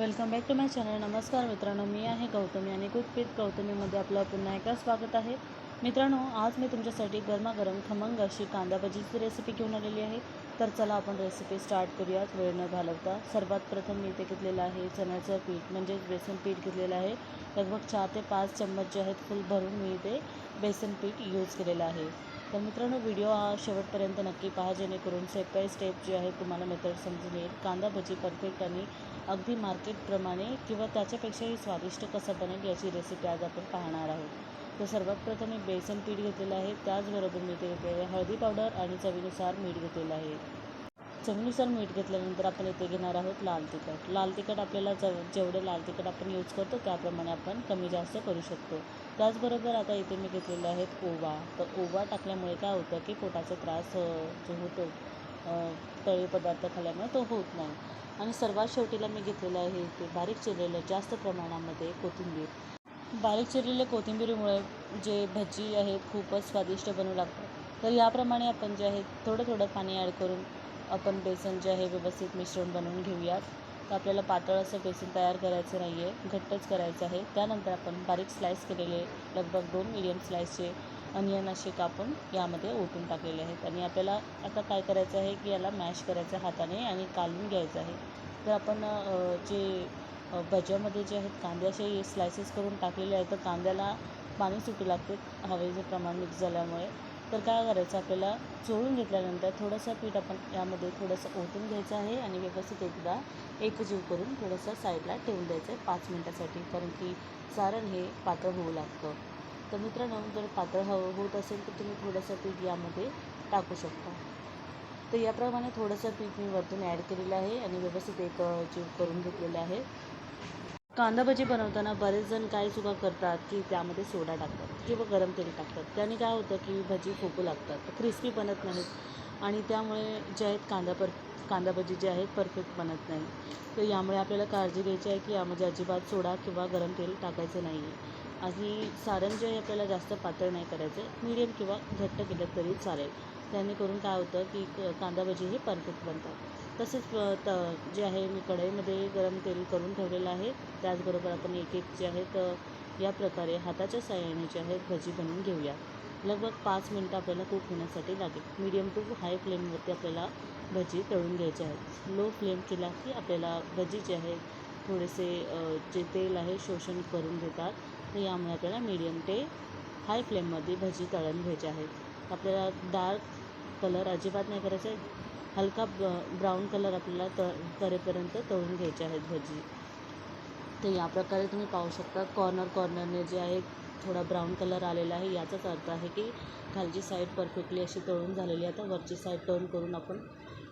Welcome back to my channel. नमस्कार मित्रांनो मी आहे गौतमी आणि कुक विथ गौतमीमध्ये आपलं पुन्हा एकदा स्वागत आहे. मित्रांनो आज मी तुमच्यासाठी गरमागरम खमंग अशी कांदा भजीची रेसिपी घेऊन आलेली आहे. तर चला आपण रेसिपी स्टार्ट करूयात. वेळ न घालवता सर्वात प्रथम मी इथे घेतलेलं आहे चण्याचं पीठ म्हणजेच बेसन पीठ घेतलेलं आहे. लगभग चार ते पाच चम्मच जे आहेत फुल भरून मी इथे बेसन पीठ यूज केलेलं आहे. तर मित्रांनो व्हिडिओ हा शेवटपर्यंत नक्की पहा जेणेकरून स्टेप बाय स्टेप जे आहे तुम्हाला मेथड समजून येईल. कांदा भजी परफेक्ट आणि अगदी मार्केटप्रमाणे किंवा त्याच्यापेक्षाही स्वादिष्ट कसं बनेल याची रेसिपी आज आपण पाहणार आहोत. तर सर्वात प्रथम मी बेसन पीठ घेतलेलं आहे. त्याचबरोबर मी ते हळदी पावडर आणि चवीनुसार मीठ घेतलेलं आहे. चवीनुसार मीठ घेतल्यानंतर आपण इथे घेणार आहोत लाल तिखट. लाल तिखट आपल्याला जव जेवढे लाल तिखट आपण यूज करतो त्याप्रमाणे आपण कमी जास्त करू शकतो. त्याचबरोबर आता इथे मी घेतलेले आहेत ओवा. तर ओवा टाकल्यामुळे काय होतं की पोटाचा त्रास जो होतो अ, तळी पदार्थ खाल्ल्यामुळे तो होत नाही. आणि सर्वात शेवटीला मी घेतलेलं आहे ते बारीक चिरलेलं जास्त प्रमाणामध्ये कोथिंबीर. बारीक चिरलेल्या कोथिंबीरीमुळे जे भजी आहेत खूपच स्वादिष्ट बनवू लागतात तर याप्रमाणे आपण जे आहे थोडं थोडं पाणी ॲड करून आपण बेसन जे आहे व्यवस्थित मिश्रण बनवून घेऊयात. तर आपल्याला पातळ असं बेसन तयार करायचं नाही आहे घट्टच करायचं आहे. त्यानंतर आपण बारीक स्लाईस केलेले लगभग दोन मिडियम स्लाईसचे अनियन असे कापून यामध्ये ओतून टाकलेले आहेत. आणि आपल्याला आता काय करायचं आहे की याला मॅश करायचं हाताने आणि कालून घ्यायचं आहे. तर आपण जे भज्यामध्ये जे आहेत कांदे असे स्लायसेस करून टाकलेले आहेत तर कांद्याला पाणी सुटू लागते. हवेचं प्रमाण मिक्स झाल्यामुळे. तर काय करायचं आपल्याला चोळून घेतल्यानंतर थोडंसं पीठ आपण यामध्ये थोडंसं ओतून घ्यायचं आहे आणि व्यवस्थित एकदा एकजीव करून थोडंसं साईडला ठेवून द्यायचं आहे पाच मिनटासाठी कारण की सारण हे पातळ होऊ लागतं. तर मित्रांनो जर पातळ हवं होत असेल तर तुम्ही थोडंसं पीठ यामध्ये टाकू शकता. तर याप्रमाणे थोडंसं पीठ मी वरतून ॲड केलेलं आहे आणि व्यवस्थित एक जीव करून घेतलेलं आहे. कांदा भजी बनवताना बरेच जण काय चुका करतात की त्यामध्ये सोडा टाकतात किंवा गरम तेल टाकतात. त्याने काय होतं की भजी फुगू लागतात क्रिस्पी बनत नाहीत आणि त्यामुळे जे आहेत कांदा पर कांदा भजी जे आहेत परफेक्ट बनत नाही. तर यामुळे आपल्याला काळजी घ्यायची आहे की यामध्ये अजिबात सोडा किंवा गरम तेल टाकायचं नाही आहे आणि सारण जे आहे आपल्याला जास्त पातळ नाही करायचं मीडियम किंवा घट्ट केलं तरी चालेल. त्याने करून काय होतं की कांदा भजी हे परफेक्ट बनतात. तसेच त जे आहे मी कढईमध्ये गरम तेल करून ठेवलेलं आहे. त्याचबरोबर आपण एक एक जे आहेत या प्रकारे हाताच्या साह्याने जे आहेत भजी बनवून घेऊया. लगभग पाच मिनटं आपल्याला कुक होण्यासाठी लागेल. मीडियम टू हाय फ्लेमवरती आपल्याला भजी तळून घ्यायची आहेत. लो फ्लेम केला की आपल्याला भजी जे आहे थोडेसे जे तेल आहे शोषण करून घेतात. तर यामुळे आपल्याला मीडियम ते हाय फ्लेममध्ये भजी तळून घ्यायचे आहेत. आपल्याला डार्क कलर अजिबात नाही करायचा आहे. हलका ब्राऊन कलर आपल्याला त करेपर्यंत तळून घ्यायचे आहेत भजी. तर या प्रकारे तुम्ही पाहू शकता कॉर्नर कॉर्नरने जे आहे थोडा ब्राऊन कलर आलेला आहे. याचाच अर्थ आहे की खालची साईड परफेक्टली अशी तळून झालेली आहे. आता वरची साईड टर्न करून आपण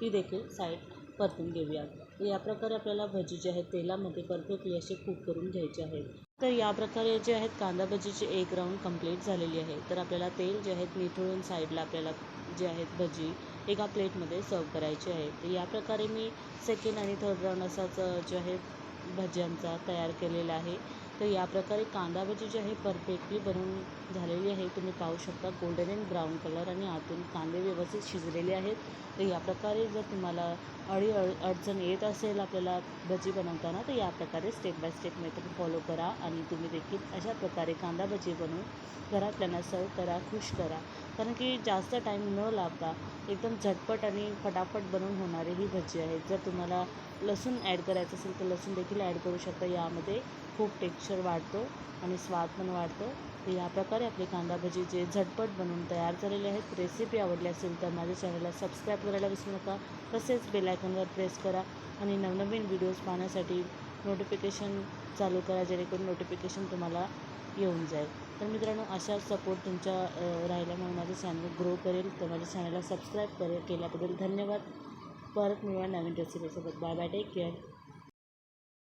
ती देखील साईड परतून घेऊयात. या प्रकारे आपल्याला भजी जे आहेत तेलामध्ये परफेक्टली असे कुक करून घ्यायचे आहेत. तर या प्रकारे जे आहेत कांदा भजीची एक राऊंड कंप्लीट झालेली आहे. तर आपल्याला तेल जे आहेत निथळून साईडला आपल्याला जे आहेत भजी एका प्लेटमध्ये सर्व करायचे आहे. तर या प्रकारे मी सेकंड आणि थर्ड राऊंड असाच जे आहे भज्यांचा तयार केलेला आहे. तर या प्रकारे कांदा भजी जी आहे परफेक्टली बनवून झालेली आहे. तुम्ही पाहू शकता गोल्डन अँड ब्राऊन कलर आणि आतून कांदे व्यवस्थित शिजलेले आहेत. तर या प्रकारे जर तुम्हाला अडी अड अडचण येत असेल आपल्याला भजी बनवताना तर या प्रकारे step by step method follow करा आणि तुम्ही देखील अशा प्रकारे कांदा भजी बनवून घरातल्यांना सर्व करा खुश करा. कारण की जास्त टाईम न लागता एकदम झटपट आणि फटाफट बनवून होणारी ही भजी आहे. जर तुम्हाला लसूण ॲड करायचं असेल तर लसूण देखील ॲड करू शकता यामध्ये. खूप टेक्स्चर वाढतो आणि स्वाद पण वाढतो. तर या प्रकारे आपले कांदा भजी जे झटपट बनवून तयार झालेले आहेत रेसिपी आवडली असेल तर माझ्या चॅनलला सबस्क्राईब करायला विसरू नका. तसेच बेलायकॉनवर प्रेस करा आणि नवनवीन व्हिडिओज पाहण्यासाठी नोटिफिकेशन चालू करा जेणेकरून नोटिफिकेशन तुम्हाला येऊन जाईल. तर मित्रांनो अशा सपोर्ट तुमच्या राहिल्यामुळे माझं चॅनल ग्रो करेल. तर माझ्या चॅनलला सबस्क्राईब करे केल्याबद्दल धन्यवाद. परत मिळवा नवीन रेसिपीसोबत बाय बाय टेक केअर